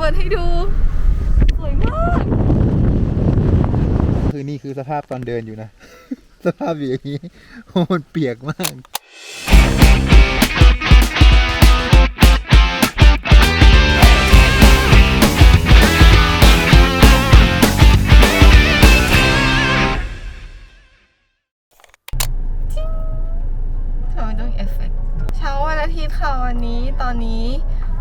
ปิดให้ดู สวยมาก คือนี่คือสภาพตอนเดินอยู่นะ สภาพอยู่อย่างนี้โอ้มันเปียกมากทำไมต้องมีเอฟเฟกต์เช้าวันอาทิตย์ค่ะวันนี้ตอนนี้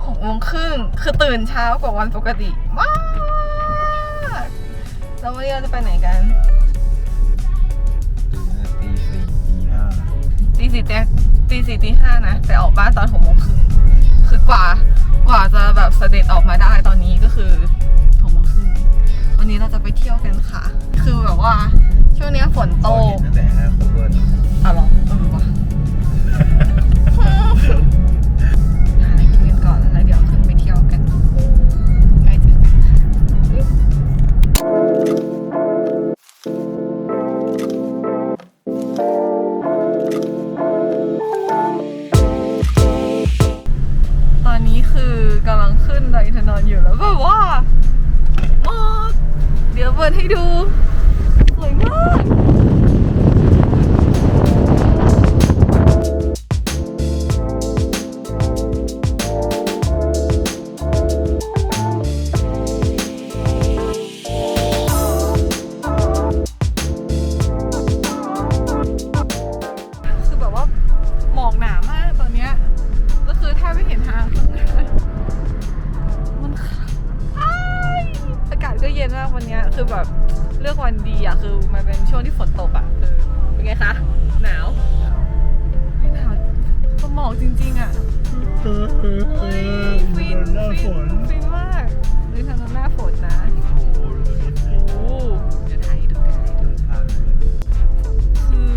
หกโมงครึ่งคือตื่นเช้ากว่าวันปกติมากแล้ววันนี้เราจะไปไหนกันตีสี่ตีห้าตีสี่ตีตีสี่ตีห้านะ แต่ออกบ้านตอนหกโมงครึ่งคือกว่ากว่าจะแบบเสด็จออกมาได้ตอนนี้ก็คือหกโมงครึ่งวันนี้เราจะไปเที่ยวกันค่ะ คือแบบว่าช่วงเนี้ยฝนตกตั้งแต่ห้าขวบอ๋อเหรอเออว่ะ เดี๋ ดีอะคือมันเป็นช่วงที่ฝนตกอะเออเป็นไงคะหนาวหนาวก็หมอกจริงๆอะเฮ้ยฟินฟินฟินมากนี่ทางหน้าฝนนะโอ้เดี๋ยวถ่ายให้ดูถ่ายให้ดูคือ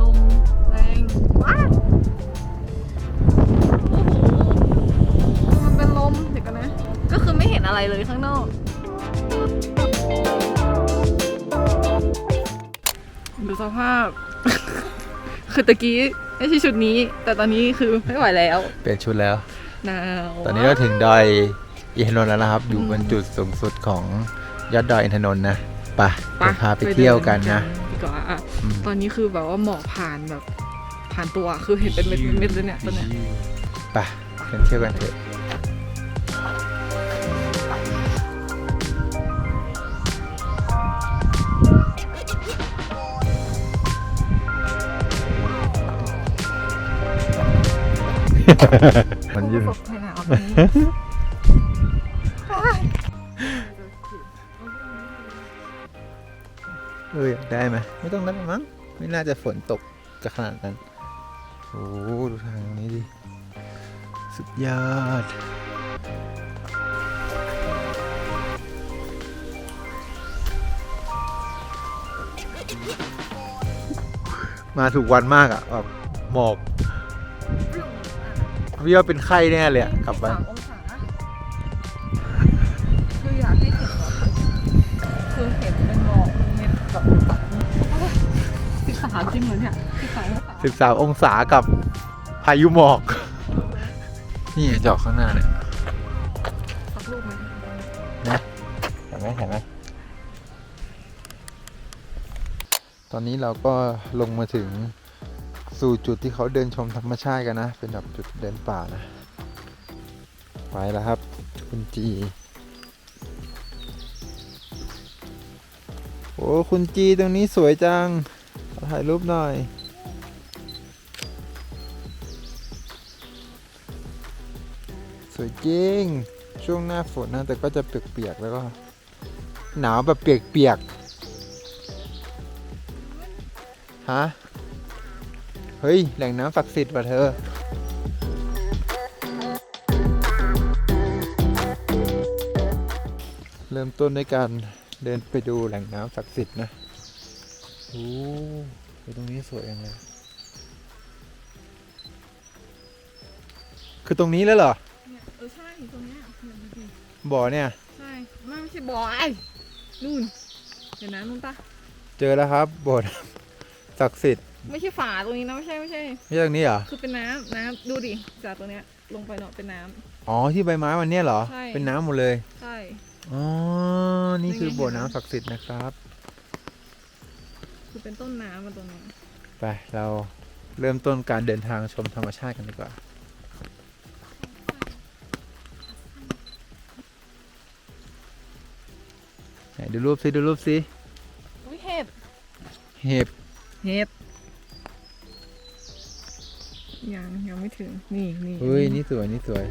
ลมแรงว้าโอ้โหมันเป็นลมเดี๋ยวกันนะ ก็คือไม่เห็นอะไรเลยข้างนอก ดูสภาพ คือตะกี้ไม่ใช่ชุดนี้ แต่ตอนนี้คือไม่ไหวแล้วเปลี่ยนชุดแล้ว หนาวตอนนี้เราถึงดอยอินทนนท์แล้วนะครับ อยู่บนจุดสูงสุดของยอดดอยอินทนนท์นะไปเดี๋ยวพาไปเที่ยวกันนะดีกว่าอะอืมตอนนี้คือแบบว่าหมอกผ่านแบบผ่านตัวคือเห็นเป็นเม็ดเม็ดๆเลยเนี่ยตอนเนี้ยไปกันเที่ยวกันเถอะ มันยืนประสบภัยหนาวแบบนี้เอออยากได้ไหมไม่ต้องแล้วมั้งไม่น่าจะฝนตกจะขนาดนั้น โอ้ดูทางนี้ดิ สุดยอดมาถูกวันมากอะแบบหมอก พี่ว่าเป็นไข้แน่เลยอะกลับบ้านสามองศาคืออยากให้เห็นแบบคือเห็นเป็นหมอกเม็ดแบบสิบสามจริงเหรอเนี่ยสิบสามองศาสิบสามองศากับพายุหมอก นี่จอดข้างหน้าเนี่ยสักลูกไหมเห็นไหมเห็นไหมตอนนี้เราก็ลงมาถึง สู่จุดที่เขาเดินชมธรรมชาติกันนะ เป็นแบบจุดเดินป่านะ ไปแล้วครับ คุณจี โอ้คุณจีตรงนี้สวยจัง ถ่ายรูปหน่อย สวยจริง ช่วงหน้าฝนนะ แต่ก็จะเปียกๆแล้วก็ หนาวแบบเปียกๆฮะ เฮ้ย แหล่งน้ำศักดิ์สิทธิ์ว่ะเธอ เริ่มต้นด้วยการเดินไปดูแหล่งน้ำศักดิ์สิทธิ์นะโอ้ไปตรงนี้สวยยังเลย คือตรงนี้แล้วเหรอ เนี่ยเออใช่ตรงเนี้ยเนี่ยดูดิบ่อเนี่ย ใช่ไม่ไม่ใช่บอยนู่นเดี๋ยวนะนู่นปะเจอแล้วครับโบสถ์ศักดิ์สิทธิ์ ไม่ใช่ฝาตรงนี้นะไม่ใช่ไม่ใช่ ไม่ใช่ตรงนี้เหรอ คือเป็นน้ำน้ำดูดิจากตรงเนี้ยลงไปเนาะเป็นน้อ๋อที่ใบไม้วันเนี้ยเหรอ ใช่ เป็นน้ำหมดเลย ใช่ อ๋อ นี่คือเป็นไงบ่อเห็นไหมน้ำศักดิ์สิทธิ์นะครับ คือเป็นต้นน้ำมาตรงนี้ไป เราเริ่มต้นการเดินทางชมธรรมชาติกันดีกว่า ไหนดูรูปสิ ดูรูปสิ อุ้ยเห็ด เห็บ เห็ด ถึง นี่นี่เฮ้ย นี่สวย นี่สวย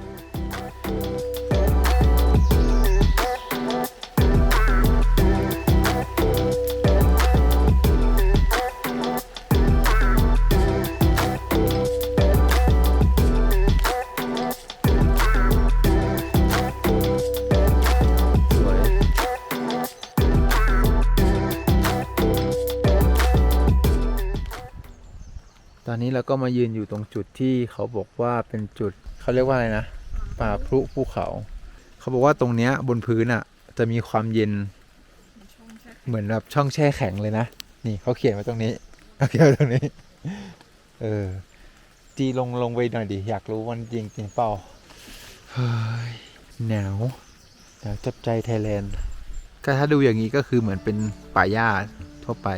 นี้เราก็มายืนอยู่ตรงจุดที่เขาบอกว่าเป็นจุดเขาเรียกว่าอะไรนะ ป่าพรุภูเขา เขาบอกว่าตรงเนี้ยบนพื้นอะ จะมีความเย็น เหมือนแบบช่องแช่แข็งเลยนะ นี่เขาเขียนไว้ตรงนี้เขาเขียนไว้ตรงนี้ เออ จีลงลงไปหน่อยดิ อยากรู้วันจริงจริงเปล่า เฮ้ย หนาว หนาวจับใจไทยแลนด์ ก็ถ้าดูอย่างนี้ก็คือเหมือนเป็นป่าหญ้าทั่วไป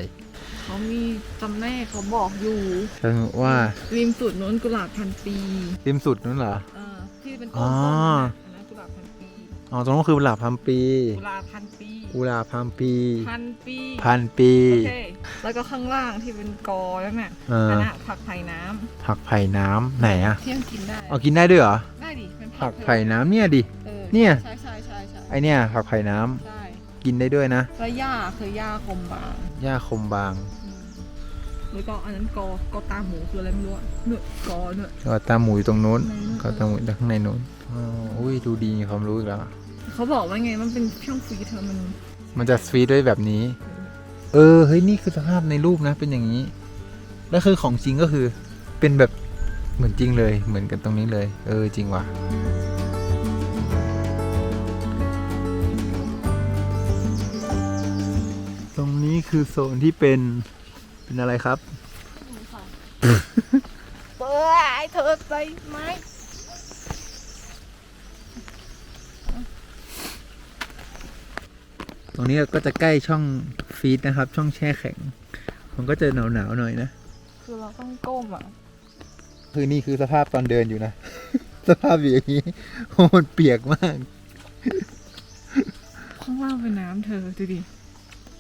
เขามีจำแนกเขาบอกอยู่ฉันว่าริมสุดโน้นกุหลาบพันปีริมสุดนู้นเหรอ เออที่เป็นอ๋ต้นอต้นนั่นน่ะอันนั้นกุหลาบพันปีอ๋อ ตรงนู้นคือกุหลาบพันปีกุหลาบพันปีกุหลาบพันปี พันปีพันปี โอเคแล้วก็ข้างล่างที่เป็นกอแล้วน่ะเอออันน่ะผักไผ่น้ผักไผ่น้ำไหนอะำเที่ยงกินได้เอากินได้ด้วยเหรอ ได้ดิเป็นผักไผ่น้ำเนี่ยดิออเนี่ย ใช่ใช่ใช่ใช่ไอเนี่ยผักไผ่น้ำใช่ กินได้ด้วยนะแล้วหญ้าคือหญ้าคมบางหญ้าคมบางอืมแล้วก็อันนั้นกอกอตาหมูคืออะไรไม่รู้อะเนื้อกอเนื้อก็ตามหมูอยู่ตรงนู้นในนู้นก็ตามหมูอยู่ข้างในนู้นอ๋ออุ้ยดูดีมีความรู้อีกแล้วอะเขาบอกว่าไงมันเป็นช่องฟรีเธอมัน มันจะสวีทด้วยแบบนี้ เออเฮ้ยนี่คือสภาพในรูปนะ เป็นอย่างนี้แล้วคือของจริงก็คือเป็นแบบเหมือนจริงเลยเหมือนกันตรงนี้เลย เออจริงว่ะ นี้คือโซนที่เป็นเป็นอะไรครับเปิดไอ้เธอไปไหมตรงนี้ก็จะใกล้ช่องฟีดนะครับ ช่องแช่แข็ง มันก็จะหนาวหนาวๆหน่อยนะ คือเราต้องก้มอะ คือนี่คือสภาพตอนเดินอยู่นะ สภาพอยู่อย่างนี้โอ้มันเปียกมาก ข้างล่างเป็นน้ำเธอดูดิ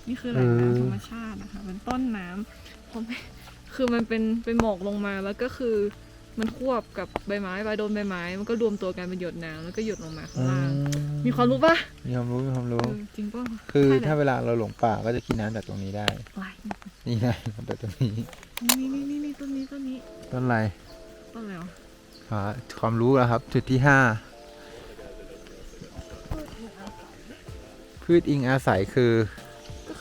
นี่คือแหล่งเออน้ำธรรมชาตินะคะเป็นต้นน้ำเพราะไม่คือมันเป็นเป็นหมอกลงมาแล้วก็คือมันควบกับใบไม้ใบโดนใบไม้ มันก็รวมตัวกันเป็นหยดน้ำแล้วก็หยดลงมาข้างล่าง มีความรู้ปะมีความรู้มีความเอรู้อจริงปะคือใช่แหละถ้าเวลาเราหลงป่าก็จะกินน้ำจากตรงนี้ได้อะไรนี่นะจากตรงนี้ นี่นี่นี่นี่ต้นนี้ต้นนี้ ต้นอะไร ต้นอะไรวะหาความรู้แล้วครับ จุดที่ห้าพืชอิงอาศัยคือก็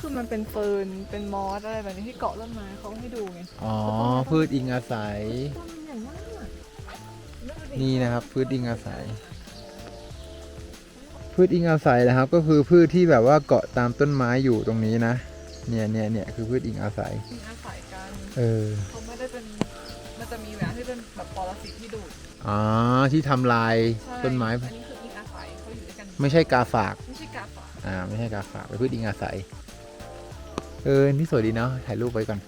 คือมันเป็นเฟิร์นเป็นมอสอะไรแบบนี้ที่เกาะต้นไม้เขาให้ดูไงอ๋อ พืชอิงอาศัย ต้นมันใหญ่มากนี่นะครับ พืชอิงอาศัย พืชอิงอาศัยนะครับ ก็คือพืชที่แบบว่าเกาะตามต้นไม้อยู่ตรงนี้นะ เนี่ยเนี่ยเนี่ยคือพืชอิงอาศัย มีอาศัยกันเออ เขาไม่ได้เป็นมันจะมีแบบที่เป็นแบบปรสิตที่ดูดอ๋อ ที่ทำลายใช่ต้นไม้ อันนี้คืออิงอาศัยเขาอยู่ด้วยกันไม่ใช่กาฝาก ไม่ใช่กาฝากอ่า ไม่ใช่กาฝากเป็นพืชอิงอาศัย เออ นี่สวยดีเนาะ ถ่ายรูปไว้ก่อน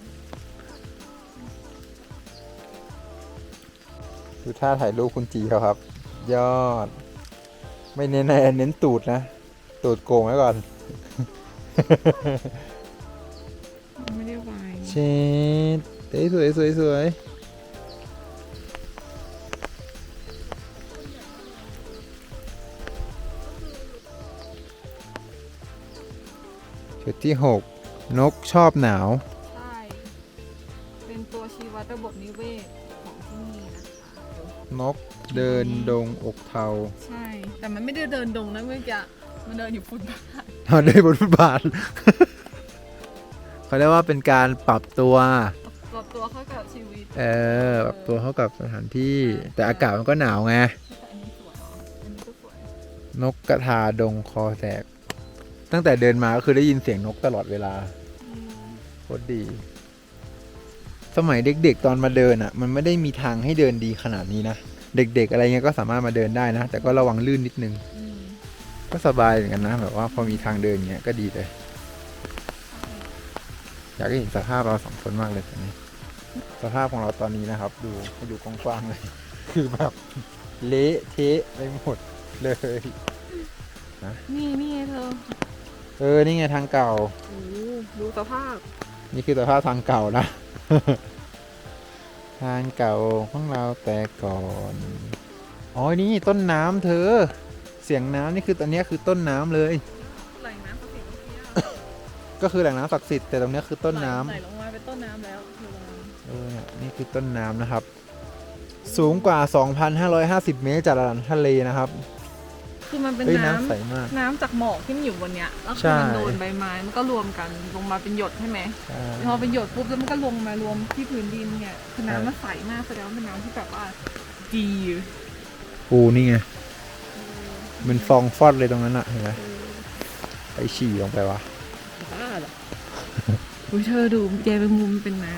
ดูท่าถ่ายรูปคุณจีเขาครับ ยอด ไม่เน้นอะไรเน้นตูดนะ ตูดโกงไว้ก่อน ไม่ได้วายเชดเอ้ยสวยสวยสวยจุดที่หก นกชอบหนาว ใช่ เป็นตัวชี้วัดระบบนิเวศของที่นี่นะคะนกเดินดงอกเทาใช่ แต่มันไม่ได้เดินดงนะเมื่อกี้มันเดินอยู่ฟุตบาทเราได้บนฟุตบาท เขาเรียกว่าเป็นการปรับตัว ปรับตัวเข้ากับชีวิตเออปรับตัวเข้ากับสถานที่ แต่อากาศมันก็หนาวไง แต่อันนี้สวยอ๋ออันนี้ก็สวยนกกระทาดงคอแสกตั้งแต่เดินมาก็คือได้ยินเสียงนกตลอดเวลาอืม โคตรดี สมัยเด็กๆตอนมาเดินอะ มันไม่ได้มีทางให้เดินดีขนาดนี้นะ เด็ก ๆ อะไรเงี้ยก็สามารถมาเดินได้นะ แต่ก็ระวังลื่นนิดนึงอืมก็สบายเหมือนกันนะ แบบว่าพอมีทางเดินเงี้ยก็ดีเลย อยากให้เห็นสภาพเราสองคนมากเลยตอนนี้ สภาพของเราตอนนี้นะครับ ดูให้ดูกว้างๆเลย คือแบบเละเทะไปหมดเลยนี่นี่ไงเธอ เออ นี่ไงทางเก่า โอ้โหดูสภาพ นี่คือสภาพทางเก่านะ ทางเก่าของเราแต่ก่อนอ๋อนี่ต้นน้ำเธอ เสียงน้ำนี่คือตอนเนี้ยคือต้นน้ำเลยไหลน้ำเขาเสียงเที่ยวก็คือแหล่งน้ำศักดิ์สิทธิ์แต่ตรงเนี้ยคือต้นน้ำไหลลงมาเป็นต้นน้ำแล้วคือลงมาเออเนี่ยนี่คือต้นน้ำนะครับ สูงกว่า 2,550 เมตรจากระดับทะเลนะครับ คือมันเป็นเฮ้ยน้น้ำใสมากำน้ำจากหมอกที่มันอยู่บนเนี้ยแล้วใช่คือมันโดนใบไม้มันก็รวมกันลงมาเป็นหยดใช่ไหมใช่ พอเป็นหยดปุ๊บแล้วมันก็ลงมารวมที่พื้นดินเนี่ยคือใช่ น้ำมันใสมากแสดงว่าเป็นน้ำที่แบบว่าดีปูนี่ไงมันฟองฟอดเลยตรงนั้นอะเห็นไหมไปฉี่ลงไปวะบ้าเหรออุ้ยเธอดูใยแมงมุมเป็นน้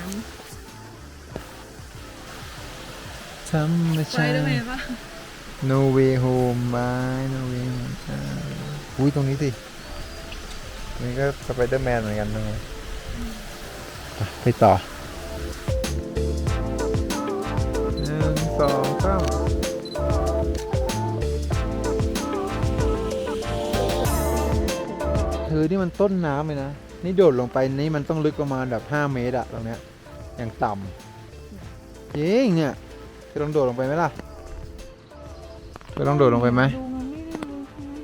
ธรรมำชาได้ไหมติปะ No way home by No way home อุ้ยตรงนี้สินี่ก็สไปเดอร์แมนเหมือนกันตรงนี้อะไปต่อหนึ่งสองสามเธอนี่มันต้นน้ำเลยนะ นี่โดดลงไปนี่มันต้องลึกประมาณแบบ 5 เมตรอะตรงเนี้ยอย่างต่ำจริงเนี่ยเธอลองโดดลงไปไหมล่ะ เธอลองโดดลงไปไหมดูมันไม่ได้รู้ใช่ไหม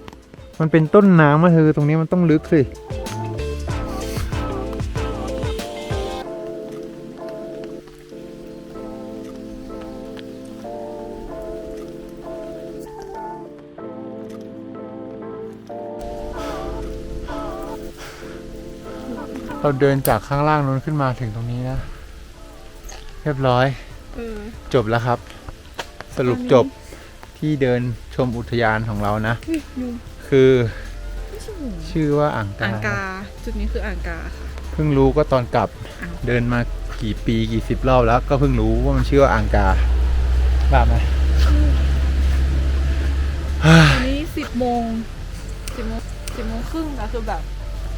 มันเป็นต้นน้ำอะเธอตรงนี้มันต้องลึกสิ เราเดินจากข้างล่างนู้นขึ้นมาถึงตรงนี้นะ เรียบร้อยเออจบแล้วครับ สรุปจบ ที่เดินชมอุทยานของเรานะเฮ้ยยุงคือไม่ใช่ยุงชื่อว่าอ่างกาอ่างกา จุดนี้คืออ่างกาค่ะ เพิ่งรู้ก็ตอนกลับอ้าวเดินมากี่ปีกี่สิบรอบแล้ว ก็เพิ่งรู้ว่ามันชื่อว่าอ่างกาแบบไหมตอนนี้สิบโมงสิบโมงสิบโมงครึ่งอะคือแบบ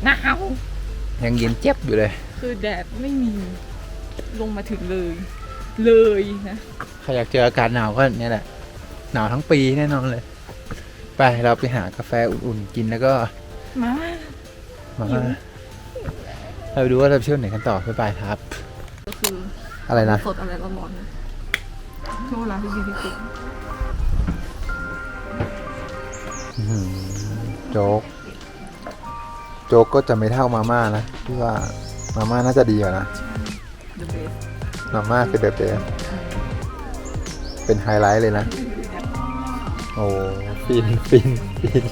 หนาวยังเย็นเจ็บอยู่เลย คือแดดไม่มีลงมาถึงเลย เลยนะใครอยากเจออากาศหนาวก็เนี่ยแหละ หนาวทั้งปีแน่นอนเลย ไปเราไปหากาแฟอุ่นๆกินแล้วก็มามาหิวเราไปดูว่าเราไปเที่ยวไหนกันต่อบ๊ายบายครับ ก็คืออะไรนะสดอะไรร้อนๆนะช่วงเวลาที่ดีที่สุดอื้อหือโจ๊ก โจ๊กก็จะไม่เท่ามาม่านะพี่ว่ามาม่าน่าจะดีกว่านะเดอะเบสมาม่าคือเดอะเบสเป็นไฮไลท์เลยนะ โอ้ฟินฟินฟิน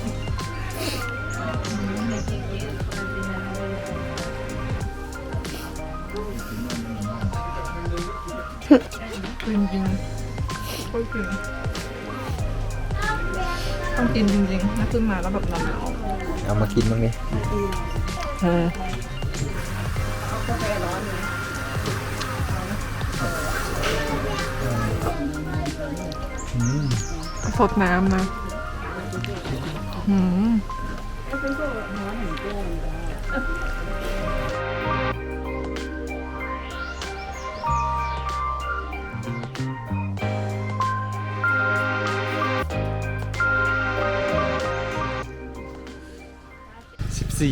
จริงจริงๆโคตรจริงต้องกินจริงๆถ้าขึ้นมาแล้วแบบหนาวเอามากินบ้างดิๆเอออืม สดน้ำนะหืม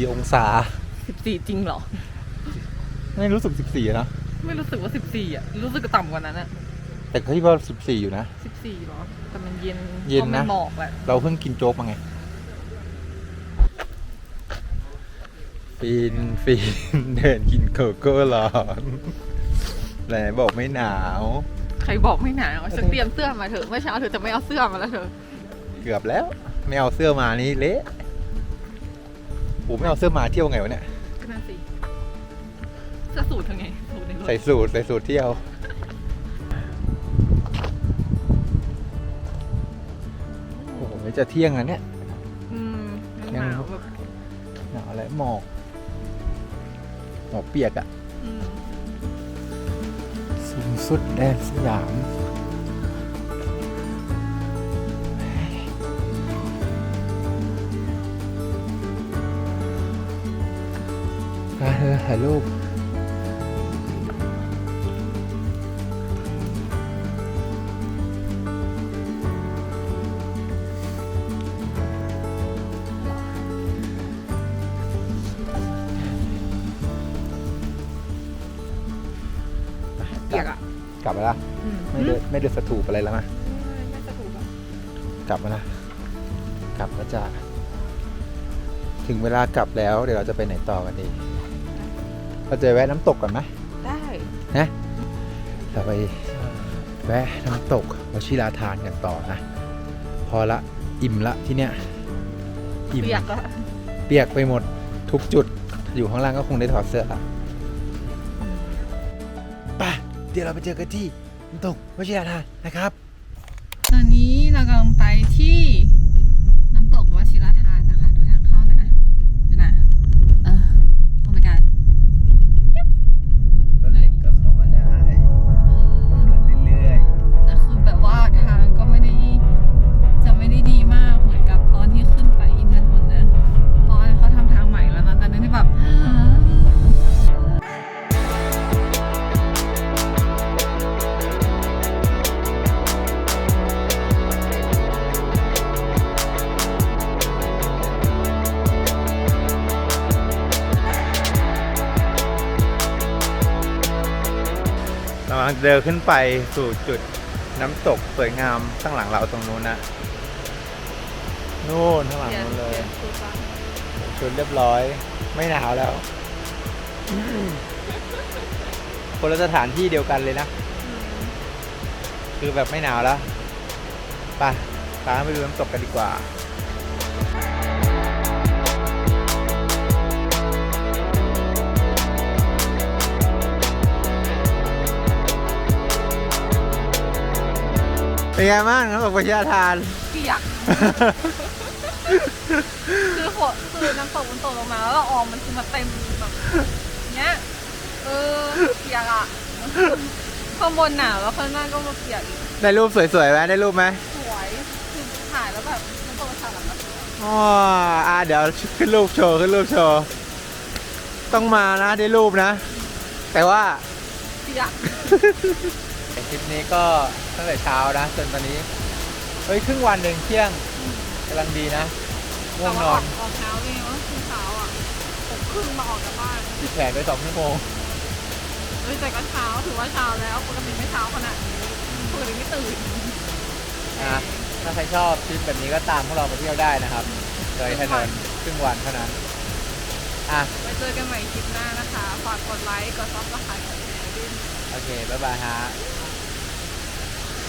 14องศา สิบสี่จริงเหรอ ไม่รู้สึก14นะ ไม่รู้สึกว่าสิบสี่อะ รู้สึกต่ำกว่านั้นอะ แต่ก็ที่ว่า14อยู่นะ สิบสี่หรอ แต่มันเย็นเย็นนะ พรามัหมอกแหละเราเพิ่งกินโจ๊กมาไงฟินฟิน เดินกินโกโก้ร้อนไหนบอกไม่หนาว ใครบอกไม่หนาวฉันเตรียมเสื้อมาเถอะเมื่อเช้าเธอจะไม่เอาเสื้อมาแล้วเธอเกือบแล้ว ไม่เอาเสื้อมานี่เละผมไม่เอาเสื้อมาเที่ยวไงวะเนี่ย ก็นั่นสิเสื้อสูทเธอไงสูทในรถใส่สูทใส่สูทเที่ยว จะเที่ยงอันเนี้ยยังหนาวแหนาวและหมอกหมอกเปียกอะอืสูงสุดแดนสยาม มาเธอถ่ายรู เปียกอะกลับมาละอืมไม่เดินไม่เดินสถูปอะไรแล้วมะไม่สะถูกอะกลับมาละกลับแล้วจ้ะถึงเวลากลับแล้ว เดี๋ยวเราจะไปไหนต่อกันดีเราจะแวะน้ำตกก่อนไหมได้นะเราไปแวะน้ำตกวชิราทานกันต่อนะพอละอิ่มละที่เนี้ยอิ่มเปียกอะเปียกไปหมดทุกจุดอยู่ข้างล่างก็คงได้ถอดเสื้อละ ดี๋ยวเราไปเจอกันที่ตรงวิทยาทานนะครับ ตอนนี้เรากำลังไปที่ ลังเดินขึ้นไปสู่จุดน้ำตกสวยงามข้างหลังเราตรงนู้นนะนู่นข้างหลังเปลี่ยนนู้นเปเลลี่ยยนชุดละชุดเรียบร้อย ไม่หนาวแล้วคนละสถานที่เดียวกันเลยนะอืมคือแบบไม่หนาวแล้วไปตามไปดูน้ำตกกันดีกว่า เป็นไงบ้างน้ำตกพญาทาน เปียก คือฝนคือน้ำตกมันตกลงมาแล้วละอองมันคือมาเต็มแบบเนี้ยเออเปียกอะข้างบนหนาวแล้วข้างล่างก็มาเปียกอีกได้รูปสวยๆไหมได้รูปไหมสวยคือถ่ายแล้วแบบน้ำตกถ่ายแล้วแบบสวยอ๋ออ่าเดี๋ยวขึ้นรูปโชว์ขึ้นรูปโชว์ต้องมานะได้รูปนะ แต่ว่าเปียก คลิปนี้ก็ ตั้งแต่เช้านะ จนตอนนี้ เฮ้ย ครึ่งวันหนึ่งเที่ยงกำลังดีนะง่วงนอนแต่ว่าออกเช้าเลยว่าคือเช้าอะหกครึ่งมาออกจากบ้านติดแผนไปสองชั่วโมงเฮ้ยแต่ก็เช้าถือว่าเช้าแล้วปกติไม่เช้าขนาดนี้ปกติไม่ตื่นนะถ้าใครชอบคลิปแบบนี้ก็ตามพวกเราไปเที่ยวได้นะครับโดยถนนครึ่งวันเท่านั้นอะไว้เจอกันใหม่คลิปหน้านะคะ ฝากกดไลค์ กดซับสไครต์กดแชร์ด้วยโอเค บ๊ายบายฮะบ